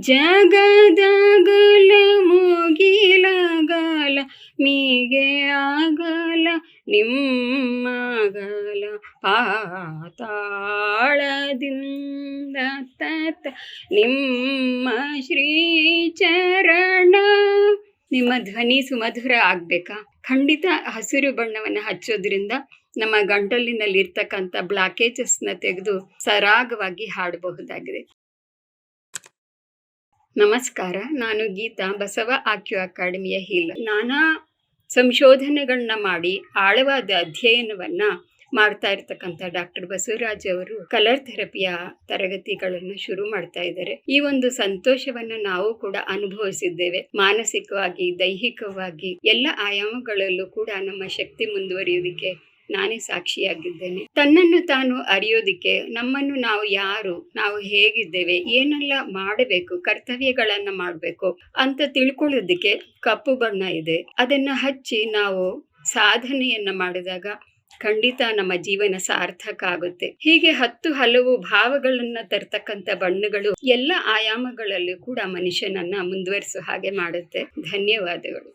ಜಗದಗಲ ಮುಗಿಲಗಲ, ಮೀಗೆ ಆಗಲ, ನಿಮ್ಮಗಲ ಪಾತಾಳದಿಂದ ತತ, ನಿಮ್ಮ ಶ್ರೀ ಚರಣ. ನಿಮ್ಮ ಧ್ವನಿ ಸುಮಧುರ ಆಗ್ಬೇಕಾ? ಖಂಡಿತ ಹಸಿರು ಬಣ್ಣವನ್ನು ಹಚ್ಚೋದ್ರಿಂದ ನಮ್ಮ ಗಂಟಲಿನಲ್ಲಿರ್ತಕ್ಕಂಥ ಬ್ಲಾಕೇಜಸ್ನ ತೆಗೆದು ಸರಾಗವಾಗಿ ಹಾಡಬಹುದಾಗಿದೆ. ನಮಸ್ಕಾರ, ನಾನು ಗೀತಾ ಬಸವ ಆಕ್ಯು ಅಕಾಡೆಮಿಯ ಹೀಲ್. ನಾನಾ ಸಂಶೋಧನೆಗಳನ್ನ ಮಾಡಿ ಆಳವಾದ ಅಧ್ಯಯನವನ್ನ ಮಾಡ್ತಾ ಇರ್ತಕ್ಕಂಥ ಡಾಕ್ಟರ್ ಬಸವರಾಜ್ ಅವರು ಕಲರ್ ಥೆರಪಿಯ ತರಗತಿಗಳನ್ನು ಶುರು ಮಾಡ್ತಾ ಇದ್ದಾರೆ. ಈ ಒಂದು ಸಂತೋಷವನ್ನು ನಾವು ಕೂಡ ಅನುಭವಿಸಿದ್ದೇವೆ. ಮಾನಸಿಕವಾಗಿ, ದೈಹಿಕವಾಗಿ ಎಲ್ಲ ಆಯಾಮಗಳಲ್ಲೂ ಕೂಡ ನಮ್ಮ ಶಕ್ತಿ ಮುಂದುವರಿಯೋದಕ್ಕೆ ನಾನೇ ಸಾಕ್ಷಿಯಾಗಿದ್ದೇನೆ. ತನ್ನನ್ನು ತಾನು ಅರಿಯೋದಿಕ್ಕೆ ನಮ್ಮನ್ನು ನಾವು ಯಾರು, ನಾವು ಹೇಗಿದ್ದೇವೆ, ಏನೆಲ್ಲ ಮಾಡಬೇಕು, ಕರ್ತವ್ಯಗಳನ್ನ ಮಾಡಬೇಕು ಅಂತ ತಿಳ್ಕೊಳ್ಳೋದಿಕ್ಕೆ ಕಪ್ಪು ಬಣ್ಣ ಇದೆ. ಅದನ್ನ ಹಚ್ಚಿ ನಾವು ಸಾಧನೆಯನ್ನ ಮಾಡಿದಾಗ ಖಂಡಿತ ನಮ್ಮ ಜೀವನ ಸಾರ್ಥಕ ಆಗುತ್ತೆ. ಹೀಗೆ ಹತ್ತು ಹಲವು ಭಾವಗಳನ್ನ ತರ್ತಕ್ಕಂಥ ಬಣ್ಣಗಳು ಎಲ್ಲ ಆಯಾಮಗಳಲ್ಲೂ ಕೂಡ ಮನುಷ್ಯನನ್ನ ಮುಂದುವರಿಸೋ ಹಾಗೆ ಮಾಡುತ್ತೆ. ಧನ್ಯವಾದಗಳು.